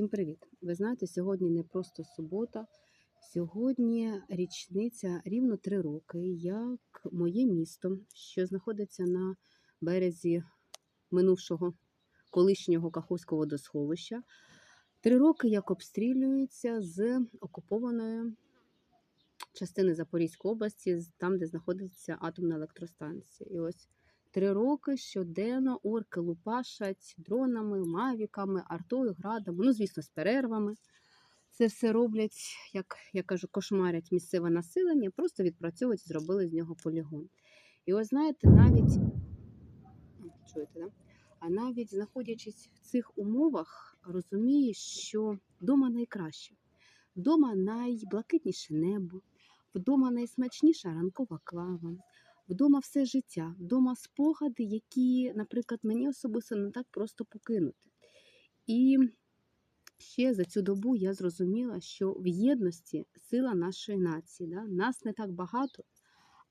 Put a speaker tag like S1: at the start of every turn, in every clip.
S1: Всім привіт! Ви знаєте, сьогодні не просто субота, сьогодні річниця рівно три роки, як моє місто, що знаходиться на березі минувшого колишнього Каховського водосховища. Три роки як обстрілюється з окупованої частини Запорізької області, там, де знаходиться атомна електростанція. І ось Три роки щоденно орки лупашать дронами, мавіками, артою, градами, ну, звісно, з перервами. Це все роблять, як я кажу, кошмарять місцеве населення, просто відпрацьовують, зробили з нього полігон. І ось знаєте, навіть чуєте, да? а навіть знаходячись в цих умовах, розумієш, що вдома найкраще, вдома найблакитніше небо, вдома найсмачніша ранкова кава, Вдома все життя, вдома спогади, які, наприклад, мені особисто не так просто покинути. І ще за цю добу я зрозуміла, що в єдності сила нашої нації. Да? Нас не так багато,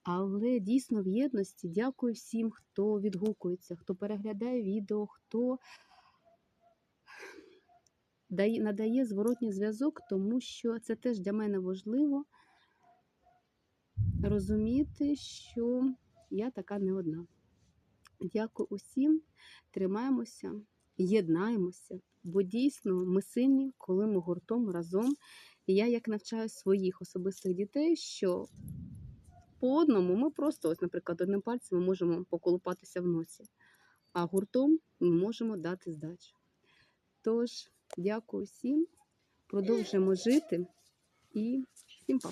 S1: але дійсно в єдності дякую всім, хто відгукується, хто переглядає відео, хто надає зворотній зв'язок, тому що це теж для мене важливо розуміти, що я така не одна. Дякую усім, тримаємося, єднаємося, бо дійсно ми сильні, коли ми гуртом разом. І я як навчаю своїх особистих дітей, що по одному ми просто, ось, наприклад, одним пальцем ми можемо поколупатися в носі, а гуртом ми можемо дати здачу. Тож, дякую всім, продовжуємо жити і всім па.